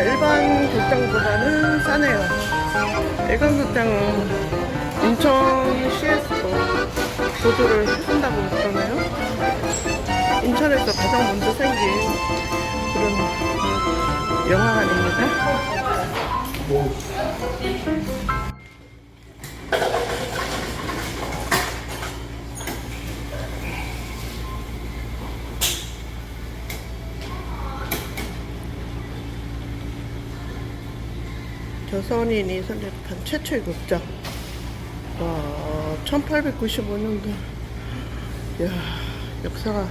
9,000원씩이니까 일반 극장보다는 싸네요. 일반 극장은 인천시에서도 보조를 해준다고 그러네요. 인천에서 가장 먼저 생긴 그런 영화관입니다. 조선인이 설립한 최초의 극장. 와, 1895년도. 야 역사가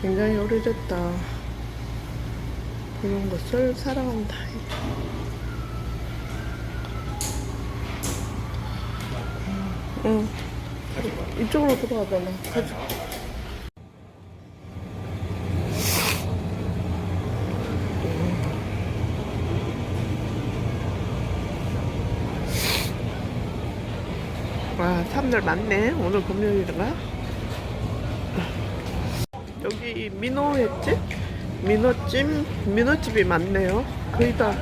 굉장히 오래됐다. 보는 것을 사랑한다. 응. 이쪽으로 들어가자, 나. 가자. 와, 사람들 많네. 오늘 금요일인가? 여기 민호횟집? 민호찜? 민호집이 많네요. 거의 다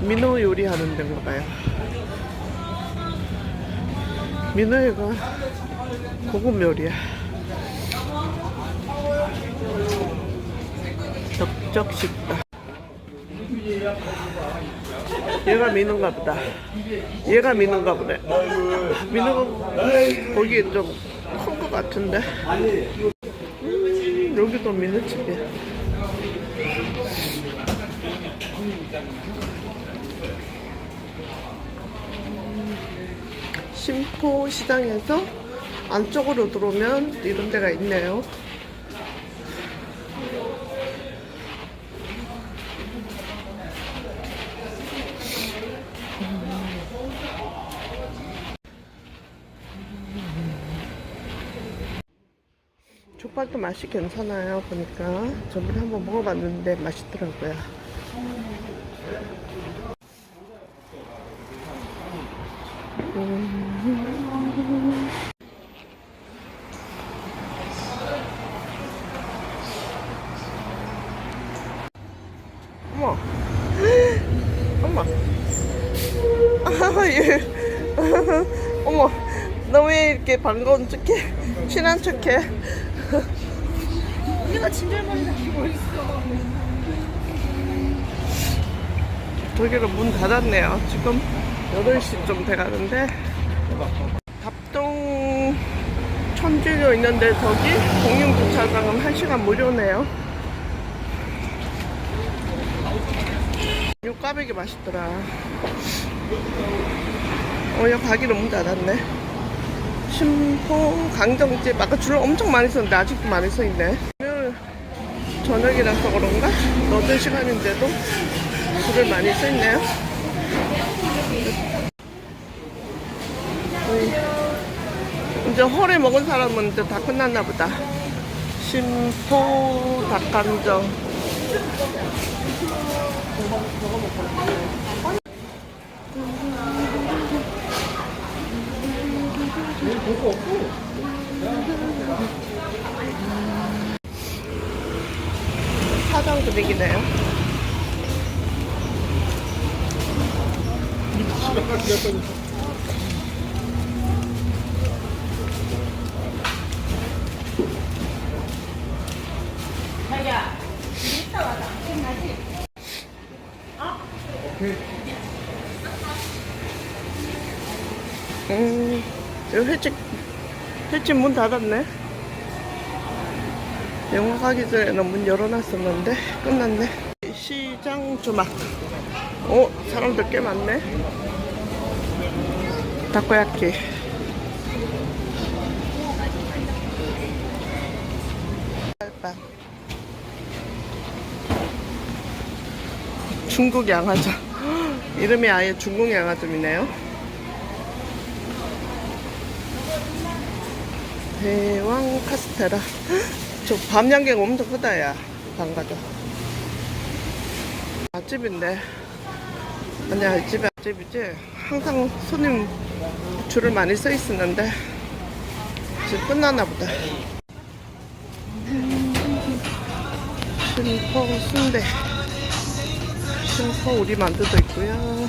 민호 요리하는 데인가 봐요. 민호회가 고급 요리야. 덕적식당. 얘가 민호인가 보다. 얘가 민호인가 보네. 민호가 거기 좀큰 것 같은데. 음, 여기도 민호집이야. 심포 시장에서 안쪽으로 들어오면 이런 데가 있네요. 족발도 맛이 괜찮아요. 보니까 저번에 한번 먹어봤는데 맛있더라고요. 어머, 어머, 아, 얘, 어머, 너 왜 이렇게 반가운 척해? 친한 척해? 우리가 진절머리 잡히고 있어. 저기로 문 닫았네요. 지금 8시 좀 돼가는데. 답동 천주교 있는데 저기 공영주차장은 1시간 무료네요. 요 까베기 맛있더라. 어, 여기 가기로 문 닫았네. 심포 강정집 아까 줄 엄청 많이 섰는데 아직도 많이 서 있네. 저녁이라서 그런가? 늦은 시간인데도 줄을 많이 서 있네요. 어이, 이제 허리 먹은 사람은 이제 다 끝났나 보다. 심포 닭강정. 사장 분위기네요. 음, 여기 횟집, 횟집 문 닫았네. 영화 가기 전에는 문 열어놨었는데 끝났네. 시장 주막 어? 사람들 꽤 많네. 다코야끼 빵 중국 양화점. 이름이 아예 중국 양화점이네요. 대왕 카스테라. 저 밤양갱 엄청 크다, 야. 방가죠. 맛집인데. 아니야, 이 집이 맛집이지. 항상 손님 줄을 많이 서 있었는데. 지금 끝났나 보다. 심포 순대. 심포 우리 만두도 있고요.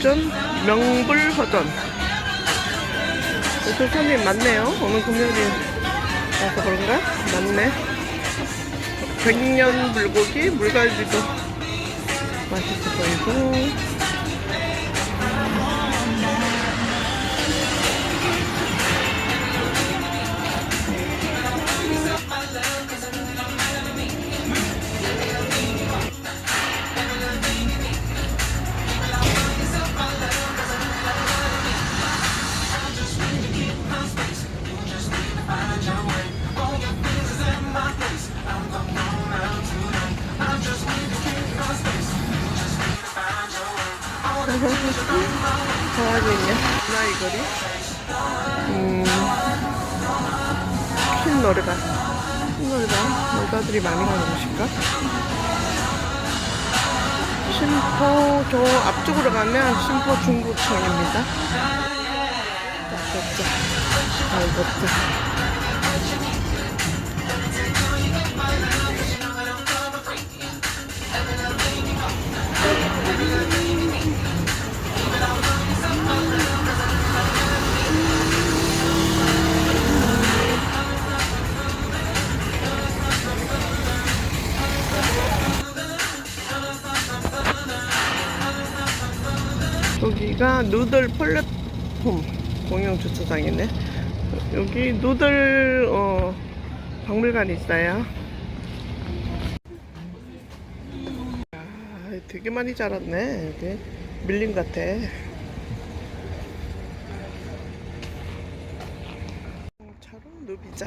육전, 명불허전. 요즘 손님 많네요. 오늘 금요일이 와서 그런가? 많네. 백년 불고기, 물갈비도 맛있어 보이고. 좋아하고 있네. 나이거리. 음, 흰 노래방. 흰 노래방. 여자들이 많이 가는 곳인가? 심포, 저 앞쪽으로 가면 심포 중국청입니다. 맞았죠. 알겠죠. 여기가 누들 플랫폼 공영 주차장이네. 여기 누들 어, 박물관이 있어요. 아, 되게 많이 자랐네. 여기 밀림 같아. 차로 누비자.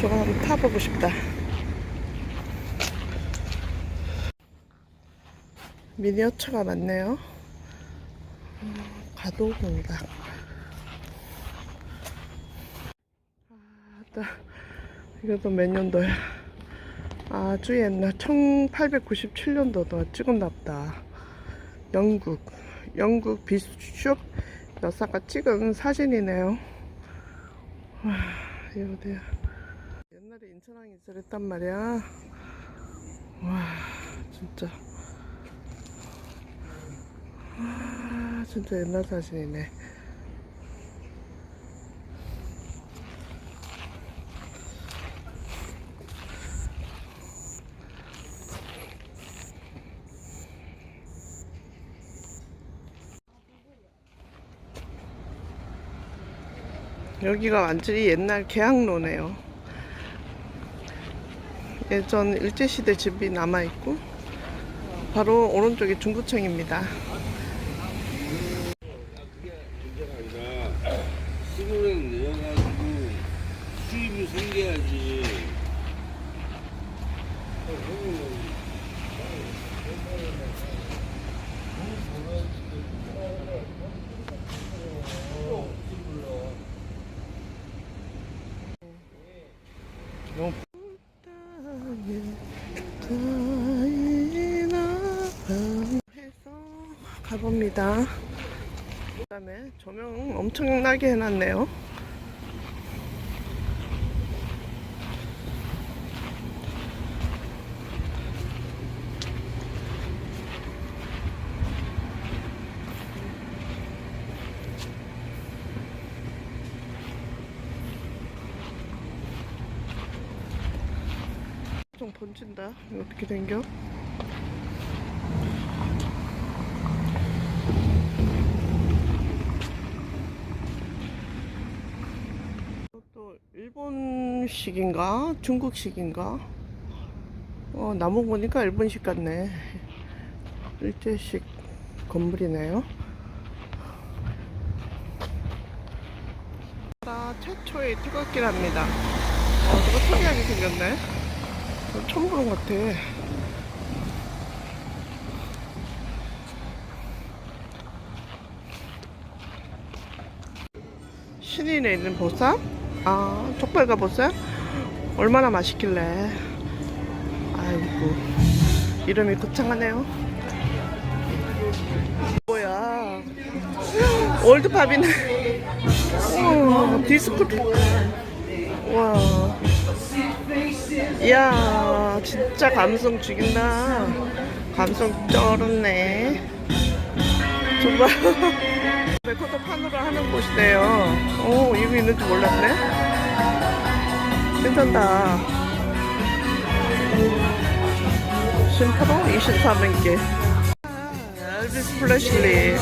저거 한번 타보고 싶다. 미니어처가 많네요. 가도 공당. 아, 나 이것도 몇 년도야? 아주 옛날 1897년도도 찍었나 보다. 영국, 영국 비숍 여사가 찍은 사진이네요. 와, 이거 어디야? 옛날에 인천항이 있었단 말이야. 와, 진짜. 아, 진짜 옛날 사진이네. 여기가 완전히 옛날 계양로네요. 예전 일제시대 집이 남아있고, 바로 오른쪽이 중구청입니다. 아니라 수고를 내어가지고 수입이 생겨야지. 너무 해서 가봅니다. 그다음에 조명 엄청나게 해놨네요. 좀 번진다. 어떻게 된겨? 또 일본식인가? 중국식인가? 어 나무 보니까 일본식 같네. 일제식 건물이네요. 나 최초의 태극기랍니다. 어 저거 특이하게 생겼네. 어, 처음 보는 것 같아 신인에 있는 보쌈? 아, 족발과 보쌈? 얼마나 맛있길래. 아이고, 이름이 거창하네요. 뭐야. 월드팝이네. 어, 디스코. 와. 이야, 진짜 감성 죽인다. 감성 쩔었네. 정말. 레코더 판으로 하는 곳이네요. 오, 이거 있는 줄 몰랐네. 괜찮다. 23개. 아, 엘비스 플래실리.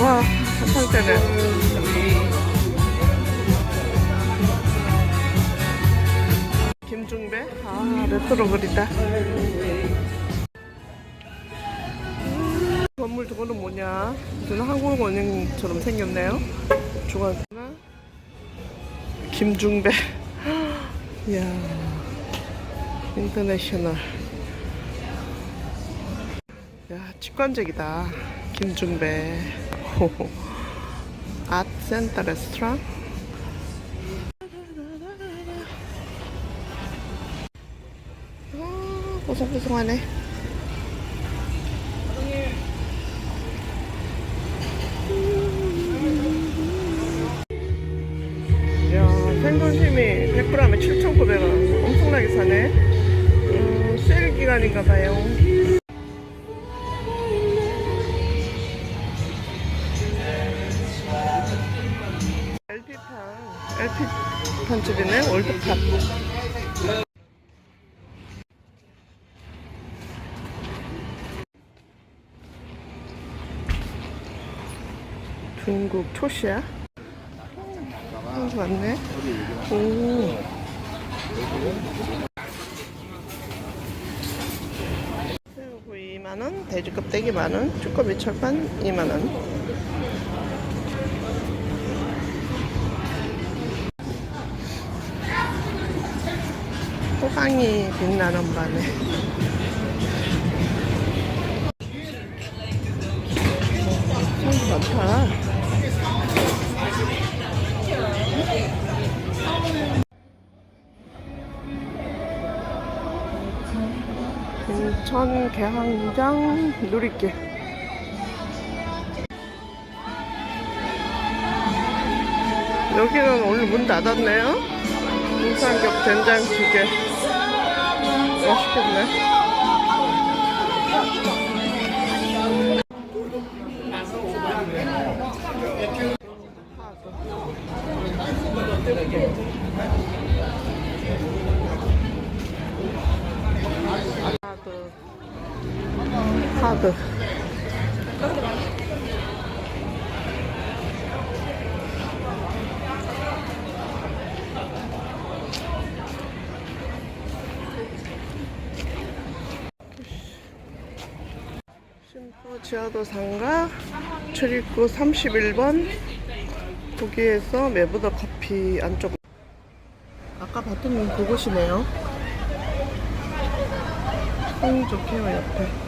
와, 한상태네. 중배? 아, 레트로 그리다. 건물 저거는 뭐냐? 무슨 한국 원형처럼 생겼네요. 중앙나 김중배. 이야, 인터내셔널. 야, 직관적이다. 김중배. 아트센터 레스토랑. 보송보송하네. 야, 생선심이 100g에 7,900원. 엄청나게 사네. 음, 세일 기간인가 봐요. LP판, LP판 집이네, 월드팝. 중국 초시야? 어, 맞네. 오. 새우구이 2만원, 돼지 껍데기 만원, 쭈꾸미 철판 2만원. 호강이 빛나는 밤에. 인천 개항장 누리길 여기는 오늘 문 닫았네요. 인삼겹 된장찌개. 맛있겠네. 하드 하드. 신포 지하도 상가 출입구 31번 거기에서 매부더 커피 안쪽. 아까 봤던 그곳이네요. 성 좋게요 옆에